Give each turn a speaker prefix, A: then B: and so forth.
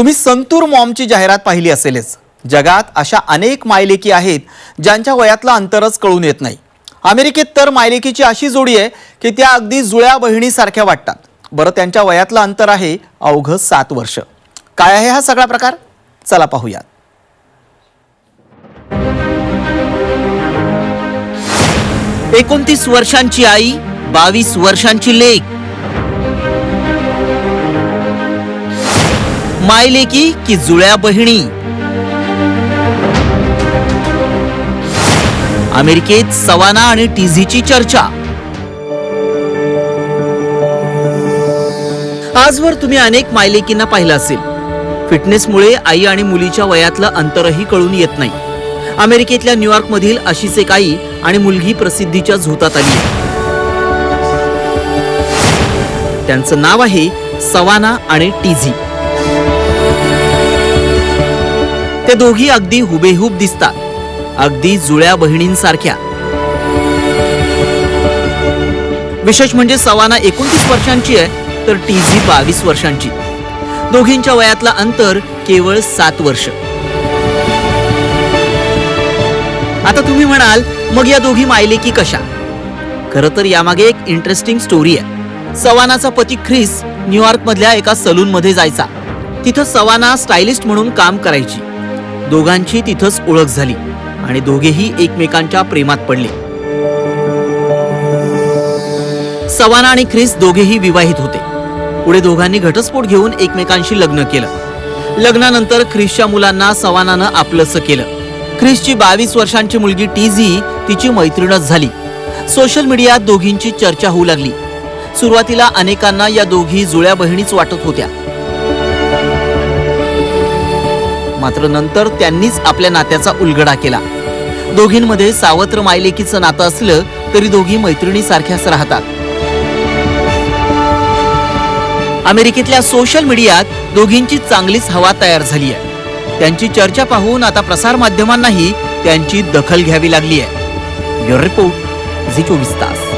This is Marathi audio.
A: तुम्ही संतूर मॉमची जाहिरात पाहिली असेलच. जगात अशा अनेक मायलेकी आहेत ज्यांच्या वयातला अंतरच कळून येत नाही. अमेरिकेत तर मायलेकीची अशी जोडी आहे की त्या अगदी जुळ्या बहिणीसारख्या वाटतात. बरं त्यांच्या वयातलं अंतर आहे अवघं सात वर्ष. काय आहे हा सगळा प्रकार? चला पाहूयात.
B: एकोणतीस वर्षांची आई बावीस वर्षांची लेक मायलेकी की जुळ्या बहिणी. अमेरिकेत सवाना आणि टीझीची चर्चा. आजवर तुम्ही अनेक मायलेकींना पाहिलं असेल. फिटनेसमुळे आई आणि मुलीच्या वयातलं अंतरही कळून येत नाही. अमेरिकेतल्या न्यूयॉर्क मधील अशीच एक आई आणि मुलगी प्रसिद्धीच्या झोतात आली त्यांचं नाव आहे सवाना आणि टीझी. ते दोघी अगदी हुबेहूब दिसतात. अगदी जुळ्या बहिणींसारख्या. विशेष म्हणजे सवाना एकोणतीस वर्षांची आहे तर टीझी बावीस वर्षांची. दोघींच्या वयातलं अंतर केवळ सात वर्ष. आता तुम्ही म्हणाल मग या दोघी मायले की कशा? खरं तर यामागे एक इंटरेस्टिंग स्टोरी आहे. सवानाचा पती ख्रिस न्यूयॉर्क मधल्या एका सलून मध्ये जायचा. तिथं सवाना स्टायलिस्ट म्हणून काम करायची. दोघांची तिथंच ओळख झाली आणि दोघेही एकमेकांच्या प्रेमात पडले. सवाना आणि ख्रिस दोघेही विवाहित होते. पुढे दोघांनी घटस्फोट घेऊन एकमेकांशी लग्न केलं. लग्नानंतर ख्रिसच्या मुलांना सवानानं आपलंसं केलं. ख्रिसची बावीस वर्षांची मुलगी टीझी तिची मैत्रीणच झाली. सोशल मीडियात दोघींची चर्चा होऊ लागली. सुरुवातीला अनेकांना या दोघी जुळ्या बहिणीच वाटत होत्या. मात्र नंतर त्यांनीच आपल्या नात्याचा उलगडा केला. दोघींमध्ये सावत्र मायलेकीचं नातं असलं तरी दोघी मैत्रिणीसारख्याच राहतात. अमेरिकेतल्या सोशल मीडियात दोघींची चांगलीच हवा तयार झाली आहे. त्यांची चर्चा पाहून आता प्रसार माध्यमांनाही त्यांची दखल घ्यावी लागली आहे. रिपोर्ट झी चोवीस तास.